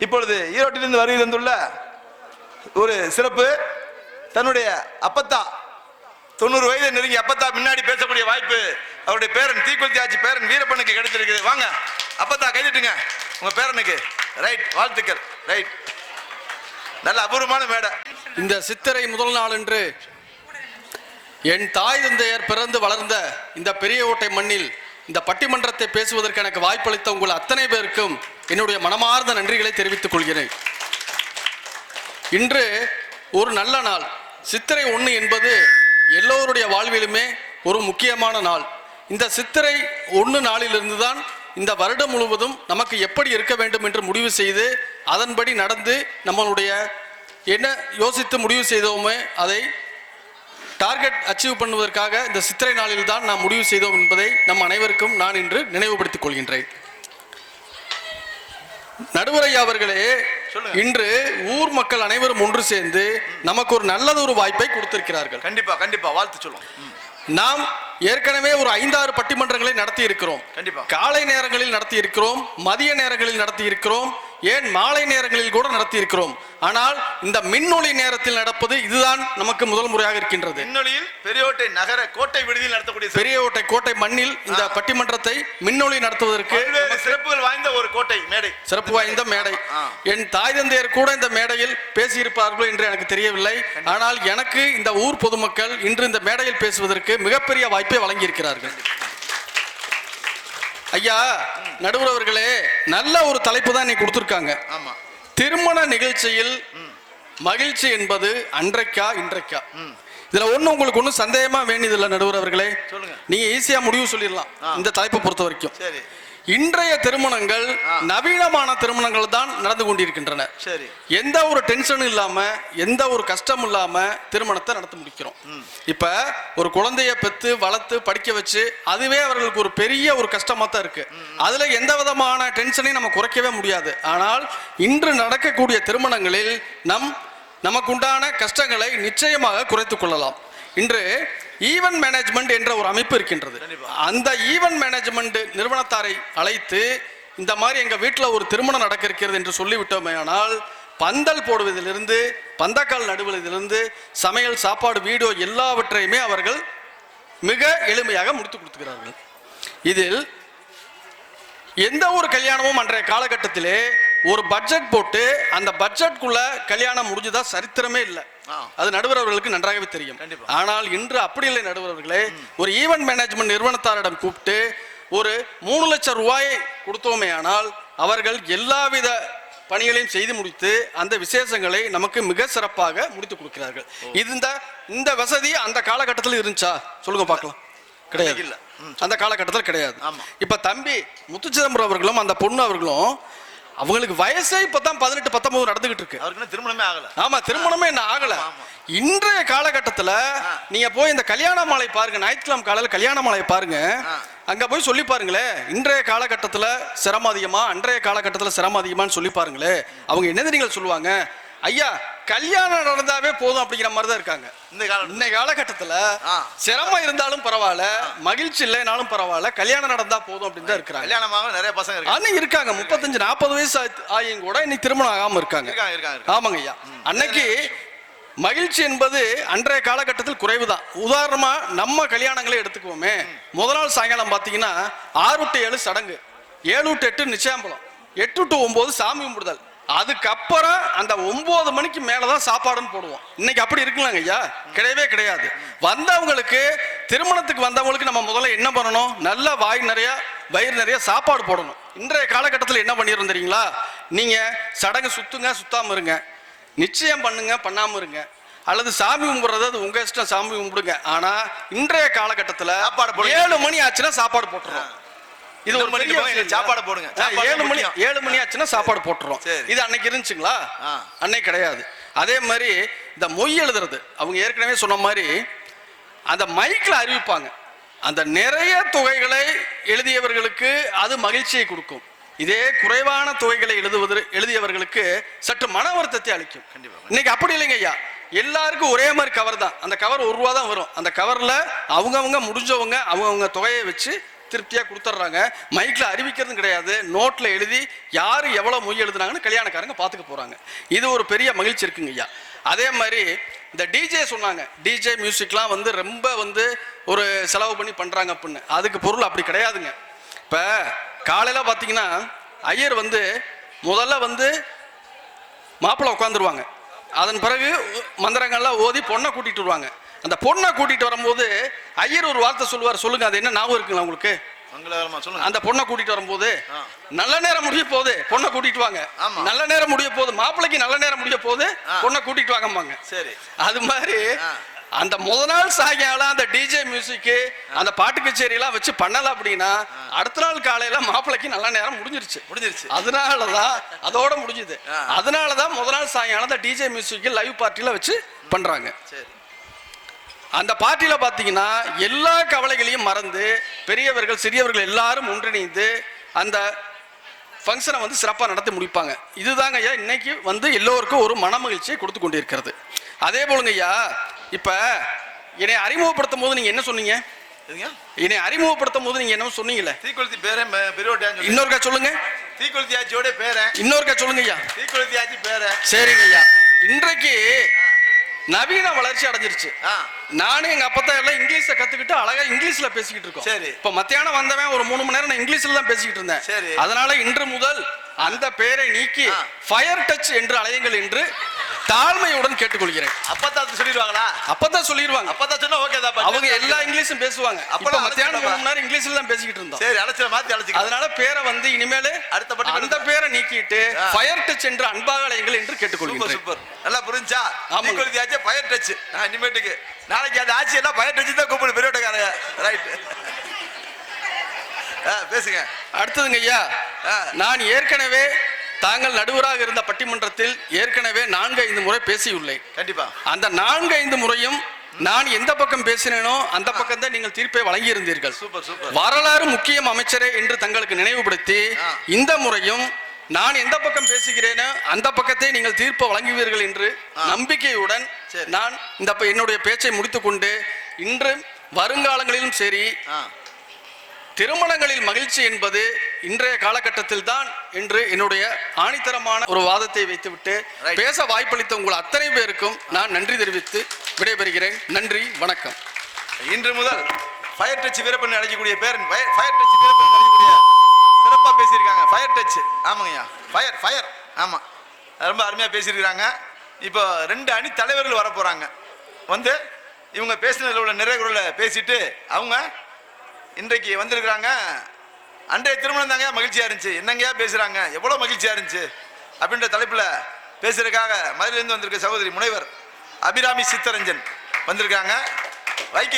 இப்பொழுது ஈரோட்டிலிருந்து வருகை ஒரு சிறப்பு தன்னுடைய அப்பத்தா தொண்ணூறு வயதை நெருங்கி அப்பத்தா முன்னாடி பேசக்கூடிய வாய்ப்பு அவருடைய பேரன் தீக்குளத்தி ஆட்சி பேரன் வீரப்பனுக்கு கிடைச்சிருக்குது. வாங்க அப்பத்தா கைதிட்டுங்க. உங்க பேரனுக்கு. ரைட் வாழ்த்துக்கள். ரைட் நல்ல அபூர்வமான மேடை. இந்த சித்திரை முதல் நாள் என்று என் தாய் தந்தையர் பிறந்து வளர்ந்த இந்த பெரிய ஓட்டை மண்ணில் இந்த பட்டிமன்றத்தை பேசுவதற்கு எனக்கு வாய்ப்பளித்த உங்கள் அத்தனை பேருக்கும் என்னுடைய மனமார்ந்த நன்றிகளை தெரிவித்துக் கொள்கிறேன். இன்று ஒரு நல்ல நாள். சித்திரை ஒன்று என்பது எல்லோருடைய வாழ்விலுமே ஒரு முக்கியமான நாள். இந்த சித்திரை ஒன்று நாளிலிருந்து தான் இந்த வருடம் முழுவதும் நமக்கு எப்படி இருக்க வேண்டும் என்று முடிவு செய்து அதன்படி நடந்து நம்மளுடைய என்ன யோசித்து முடிவு செய்தோமே அதை டார்கெட் அச்சீவ் பண்ணுவதற்காக இந்த சித்திரை நாளில் தான் நாம் முடிவு செய்தோம் என்பதை நம் அனைவருக்கும் நான் இன்று நினைவுபடுத்திக் கொள்கின்றேன். நடுவரையா அவர்களே இன்று ஊர் மக்கள் அனைவரும் ஒன்று சேர்ந்து நமக்கு ஒரு நல்லது ஒரு வாய்ப்பை கொடுத்திருக்கிறார்கள். கண்டிப்பா கண்டிப்பா. வாழ்த்து சொல்லும் ம், நாம் ஏற்கனவே ஒரு ஐந்தாறு பட்டிமன்றங்களை நடத்தி இருக்கிறோம் கண்டிப்பா. காலை நேரங்களில் நடத்தி இருக்கிறோம் மதிய நேரங்களில் நடத்தி இருக்கிறோம் ஏன் மாலை நேரங்களில் கூட நடத்தி இருக்கிறோம் ஆனால் இந்த மின்னொளி நேரத்தில் நடப்பது இதுதான் நமக்கு முதல் முறையாக இருக்கின்றது. விண்ணொலியில் பெரியோட்டை நகர கோட்டை விடுதியில் நடத்தக்கூடிய சிறப்பு. பெரிய ஓட்டை கோட்டை மண்ணில் இந்த பட்டிமன்றத்தை மின்னொளி நடத்துவதற்கு சிறப்புகள் வாய்ந்த ஒரு கோட்டை மேடை. சிறப்பு வாய்ந்த மேடை. என் தாய் தந்தையர் கூட இந்த மேடையில் பேசியிருப்பார்களோ என்று எனக்கு தெரியவில்லை. ஆனால் எனக்கு இந்த ஊர் பொதுமக்கள் இன்று இந்த மேடையில் பேசுவதற்கு மிகப்பெரிய வாய்ப்பை வழங்கியிருக்கிறார்கள். ஐயா நடுவர் அவர்களே நல்ல ஒரு தலைப்பு தான் இன்னைக்கு கொடுத்துருக்காங்க. ஆமா. திருமண நிகழ்ச்சியில் மகிழ்ச்சி என்பது அன்றைக்கா இன்றைக்கா? இதுல ஒண்ணு உங்களுக்கு ஒன்றும் சந்தேகமா வேண்டியதில்லை நடுவர் அவர்களே. சொல்லுங்க. நீங்க ஈஸியா முடிவு சொல்லிடலாம். இந்த தலைப்பை பொறுத்த வரைக்கும். சரி. இன்றைய திருமணங்கள். நவீனமான திருமணங்கள் தான் நடந்து கொண்டிருக்கின்றன. சரி. எந்த ஒரு டென்ஷனும் இல்லாம எந்த ஒரு கஷ்டம் இல்லாம திருமணத்தை நடத்தி முடிக்கிறோம். இப்ப ஒரு குழந்தைய பெத்து வளர்த்து படிக்க வச்சு அதுவே அவர்களுக்கு ஒரு பெரிய ஒரு கஷ்டமா தான் இருக்கு. அதுல எந்த விதமான டென்ஷனையும் நம்ம குறைக்கவே முடியாது. ஆனால் இன்று நடக்கக்கூடிய திருமணங்களில் நம் நமக்குண்டான கஷ்டங்களை நிச்சயமாக குறைத்துக் கொள்ளலாம். இன்று ஈவென்ட் மேனேஜ்மெண்ட் என்ற ஒரு அமைப்பு இருக்கின்றது. அந்த ஈவென்ட் மேனேஜ்மெண்ட் நிறுவனத்தாரை அழைத்து இந்த மாதிரி எங்க வீட்டில் ஒரு திருமணம் நடக்க இருக்கிறது என்று சொல்லிவிட்டோமேயானால் பந்தல் போடுவதிலிருந்து பந்தக்கால் நடுவதிலிருந்து சமையல் சாப்பாடு வீடியோ எல்லாவற்றையுமே அவர்கள் மிக எளிமையாக முடித்து கொடுத்துக்கிறார்கள் இதில் எந்த ஒரு கல்யாணமும் அன்றைய காலகட்டத்திலே ஒரு பட்ஜெட் போட்டு அந்த பட்ஜெட்குள்ள கல்யாணம் முடிஞ்சதா சரித்திரமே இல்லை. அது நடுவர் அவர்களுக்கு நன்றாகவே தெரியும். ஆனால் இன்று அப்படி இல்லை நடுவர் அவர்களே ஒரு ஈவென்ட் மேனேஜ்மெண்ட் நிறுவனத்தாரிடம் கூப்பிட்டு ஒரு மூணு லட்சம் ரூபாயை கொடுத்தோமே ஆனால் அவர்கள் எல்லாவித பணிகளையும் செய்து முடித்து அந்த விசேஷங்களை நமக்கு மிக சிறப்பாக முடித்து கொடுக்கிறார்கள். இந்த இந்த வசதி அந்த காலகட்டத்தில் இருந்துச்சா? சொல்லுங்க பார்க்கலாம். கிடையாது. இல்ல. அந்த காலகட்டத்தில் கிடையாது. இப்ப தம்பி முத்துச்சிதம்பரம் அவர்களும் அந்த பொண்ணு அவர்களும் அவங்களுக்கு வயசே இப்பதான் பதினெட்டு பத்தொன்பது நடந்துகிட்டு இருக்கு. அவருக்கு திருமணமே ஆகல. ஆமா திருமணமே என்ன ஆகல. இன்றைய காலகட்டத்துல நீங்க போய் இந்த கல்யாண மாலை பாருங்க ஞாயிற்றுக்கிழமை காலையில கல்யாண மாலை பாருங்க. அங்க போய் சொல்லி பாருங்களேன் இன்றைய காலகட்டத்துல சிரமம் அதிகமா அன்றைய காலகட்டத்துல சிரமம் அதிகமான்னு சொல்லி பாருங்களே அவங்க என்ன தெரியுங்களா சொல்லுவாங்க? ஐயா கல்யாணம் நடந்தாவே போதும் அப்படிங்கிற மாதிரி தான் இருக்காங்க. இந்த காலம் இன்னைய காலகட்டத்துல. சிரமம் இருந்தாலும் பரவாயில்ல மகிழ்ச்சி இல்லைனாலும் பரவாயில்ல கல்யாணம் நடந்தா போதும் அப்படின்னு தான் இருக்கிறாங்க. கல்யாணமாக நிறைய பசங்க இருக்காங்க. இருக்காங்க முப்பத்தஞ்சு நாற்பது வயசு ஆகியும் கூட இன்னைக்கு திருமணம் ஆகாம இருக்காங்க. ஆமாங்க ஐயா. அன்னைக்கு மகிழ்ச்சி என்பது அன்றைய காலகட்டத்தில் குறைவுதான். உதாரணமா நம்ம கல்யாணங்களே எடுத்துக்குவோமே. முதல் நாள் சாயங்காலம் பார்த்தீங்கன்னா ஆறு டு ஏழு சடங்கு. ஏழு டு எட்டு நிச்சயாம்பலம் எட்டு டு ஒன்பது சாமி கும்பிடுதல். அதுக்கப்புறம் அந்த ஒன்பது மணிக்கு மேலதான் சாப்பாடுன்னு போடுவோம். இன்னைக்கு அப்படி இருக்குலாங்க ஐயா? கிடையவே கிடையாது. வந்தவங்களுக்கு திருமணத்துக்கு வந்தவங்களுக்கு நம்ம முதல்ல என்ன பண்ணணும்? நல்ல வாய் நிறைய வயிறு நிறைய சாப்பாடு போடணும். இன்றைய காலகட்டத்தில் என்ன பண்ணிடுறோம் தெரியுங்களா? நீங்க சடங்கு சுத்துங்க சுத்தாம இருங்க. நிச்சயம் பண்ணுங்க பண்ணாம இருங்க. அல்லது சாமி கும்பிடுறது அது உங்க இஷ்டம் சாமி கும்பிடுங்க. ஆனா இன்றைய காலகட்டத்துல. ஏழு மணி ஆச்சுன்னா சாப்பாடு போட்டுறோம். இது ஒரு விஷயம் சாப்பாடு? போடுங்க. ஏழு மணி. ஏழு மணி ஆச்சுன்னா சாப்பாடு போட்டுறோம். இது அன்னைக்கு இருந்துச்சுங்களா. அன்னைக்கு கிடையாது அதே மாதிரி இந்த மொய் எழுதுறது அவங்க ஏற்கனவே சொன்ன மாதிரி அந்த மைக்ல அறிவிப்பாங்க அந்த நிறைய தொகைகளை எழுதியவர்களுக்கு அது மகிழ்ச்சியை கொடுக்கும் இதே குறைவான தொகைகளை எழுதுவது எழுதியவர்களுக்கு சற்று மன வருத்தத்தை அளிக்கும் கண்டிப்பா. இன்னைக்கு அப்படி இல்லைங்க ஐயா எல்லாருக்கும் ஒரே மாதிரி கவர் தான் அந்த கவர் ஒரு ரூபா தான் வரும் அந்த கவர்ல அவங்கவங்க முடிஞ்சவங்க அவங்கவங்க தொகையை வச்சு திருப்தியாக கொடுத்துட்றாங்க. மைக்கில் அறிவிக்கிறதும் கிடையாது. நோட்டில் எழுதி யார் எவ்வளோ மொய் எழுதுனாங்கன்னு கல்யாணக்காரங்க பார்த்துக்க போகிறாங்க இது ஒரு பெரிய மகிழ்ச்சி இருக்குங்க ஐயா. அதே மாதிரி இந்த டிஜே சொன்னாங்க. டிஜே மியூசிக்லாம் வந்து ரொம்ப வந்து ஒரு செலவு பண்ணி பண்ணுறாங்க அப்படின்னு. அதுக்கு பொருள் அப்படி கிடையாதுங்க. இப்போ காலையில் பார்த்தீங்கன்னா ஐயர் வந்து முதல்ல வந்து மாப்பிள்ளை உட்காந்துருவாங்க அதன் பிறகு மந்திரங்கள்லாம் ஓதி பொண்ணை கூட்டிகிட்டு வருவாங்க. அந்த பொண்ணை கூட்டிட்டு வரும்போது ஐயர் ஒரு வார்த்தை சொல்லுவார். சொல்லுங்க அது என்ன ஞாபகம் இருக்குங்களா உங்களுக்கு? அந்த பொண்ணை கூட்டிட்டு வரும்போது. நல்ல நேரம் முடிய போகுது பொண்ணை கூட்டிட்டு வாங்க. நல்ல நேரம் முடிய போகுது மாப்பிள்ளைக்கு நல்ல நேரம் முடிய போகுது ஆ. பொண்ணை கூட்டிட்டு வாங்கம்பாங்க. சரி. அது மாதிரி. அந்த முத நாள் சாயங்காலம் அந்த டிஜே மியூசிக் அந்த பாட்டு கச்சேரி எல்லாம் வச்சு பண்ணல அப்படின்னா அடுத்த நாள் காலையில மாப்பிள்ளைக்கு நல்ல நேரம் முடிஞ்சிருச்சு. முடிஞ்சிருச்சு. அதனாலதான் அதோட முடிஞ்சுது. அதனாலதான் முத நாள் சாயங்காலம் அந்த டிஜே மியூசிக் லைவ் பார்ட்டில வச்சு பண்றாங்க. சரி. அந்த பார்ட்டியில பாத்தீங்கன்னா எல்லா கவலைகளையும் மறந்து பெரியவர்கள் சிறியவர்கள் எல்லாரும் ஒன்றிணைந்து அந்த ஃபங்க்ஷனை வந்து சிறப்பாக நடத்தி முடிப்பாங்க. இதுதாங்க ஐயா இன்னைக்கு வந்து எல்லோருக்கும் ஒரு மன மகிழ்ச்சியை கொடுத்து கொண்டிருக்கிறது. அதே போலுங்க ஐயா இப்போ என்னை அறிமுகப்படுத்தும் போது நீங்க என்ன சொன்னீங்க? என்னை அறிமுகப்படுத்தும் போது நீங்க என்ன சொன்னீங்கல்ல? தீக்குளித்தி பேரன் பெ- பெரியவட்டியான்னு சொல்லி இன்னொருக்கா சொல்லுங்க. தீக்குளித்தி ஆச்சியோட பேரன் இன்னொருக்கா சொல்லுங்க ஐயா. தீக்குளித்தி ஆச்சி பேரன் சரிங்க ஐயா. இன்றைக்கு நவீன வளர்ச்சி அடைஞ்சிருச்சு நானும் எங்க அப்பத்தா எல்லாம் இங்கிலீஷை கத்துக்கிட்டு அழகா இங்கிலீஷ்ல பேசிக்கிட்டு இருக்கோம் சரி. இப்ப மத்தியானம் வந்தவன் ஒரு மூணு மணி நேரம் நான் இங்கிலீஷ்ல தான் பேசிக்கிட்டு இருந்தேன் சரி. அதனால இன்று முதல் அந்த பெயரை நீக்கி. ஃபயர் டச் என்று அழையுங்கள் என்று தாழ்மையுடன் கேட்டுக்கொள்கிறேன். அப்பத்தா சொல்லிடுவாங்களா? அப்பதான் சொல்லிடுவாங்க. அப்பத்தா சொன்னா ஓகே தான் அவங்க எல்லா இங்கிலீஷும் பேசுவாங்க. இப்ப மத்தியானம். மூணு நேரம் இங்கிலீஷ்ல தான் பேசிக்கிட்டு இருந்தோம். சரி அழைச்சிட மாத்தி அழைச்சிக்க அதனால பேரை வந்து இனிமேல் அடுத்த அந்த பேரை நீக்கிட்டு. ஃபயர் டச் என்று அன்பாக அழையுங்கள் என்று கேட்டுக்கொள்கிறேன் சூப்பர் நல்லா புரிஞ்சா? ஆமாங்க. தீக்குளித்தி ஆச்சி பயர் டச் நான் இனிமேட்டுக்கு நாளைக்கு அந்த ஆட்சி எல்லாம் பயர் டச் தான் கூப்பிடு பெரியவட்டக்காரங்க ரைட் பேசுங்க. அடுத்ததுங்க ஐயா. நான் ஏற்கனவே தாங்கள் நடுவராக இருந்த பட்டிமன்றத்தில் ஏற்கனவே நான்கு ஐந்து முறை பேசியுள்ளேன். கண்டிப்பா. அந்த நான்கு ஐந்து முறையும் நான் எந்த பக்கம் பேசினேனோ அந்த பக்கம் தான் நீங்கள் தீர்ப்பை வழங்கி இருந்தீர்கள் சூப்பர் சூப்பர். வரலாறு முக்கியம் அமைச்சரே என்று தங்களுக்கு நினைவுபடுத்தி. இந்த முறையும் நான் எந்த பக்கம் பேசுகிறேனோ அந்த பக்கத்தை நீங்கள் தீர்ப்பு வழங்குவீர்கள் என்று நம்பிக்கையுடன். நான் இந்த என்னுடைய பேச்சை முடித்துக்கொண்டு இன்று வருங்காலங்களிலும் சரி திருமணங்களில் மகிழ்ச்சி என்பது இன்றைய காலகட்டத்தில் தான் என்று என்னுடைய ஆணித்தரமான ஒரு வாதத்தை வைத்துவிட்டு. பேச வாய்ப்பளித்த உங்கள் அத்தனை பேருக்கும் நான் நன்றி தெரிவித்து விடைபெறுகிறேன். நன்றி வணக்கம். இன்று முதல் ஃபயர் டச் வீரப்பன் அழைக்கக்கூடிய பேரன் ஃபயர் டச் வீரப்பன் அழைக்கக்கூடிய சிறப்பாக பேசியிருக்காங்க. ஃபயர் டச் ஆமாங்கய்யா. ஃபயர் ஃபயர் ஆமாம் ரொம்ப அருமையாக பேசியிருக்கிறாங்க. இப்போ ரெண்டு அணி தலைவர்கள் வர போகிறாங்க வந்து இவங்க பேசினதில் உள்ள நிறைவுகளை பேசிட்டு அவங்க இன்றைக்கு வந்திருக்கிறாங்க. அன்றைய திருமணம் தாங்க மகிழ்ச்சியாக இருந்துச்சு. என்னங்கயா பேசுகிறாங்க எவ்வளோ மகிழ்ச்சியாக இருந்துச்சு. அப்படின்ற தலைப்பில் பேசுறதுக்காக மதுரையிலேருந்து வந்திருக்க சகோதரி முனைவர் அபிராமி சித்தரஞ்சன் வந்திருக்காங்க. வைக்க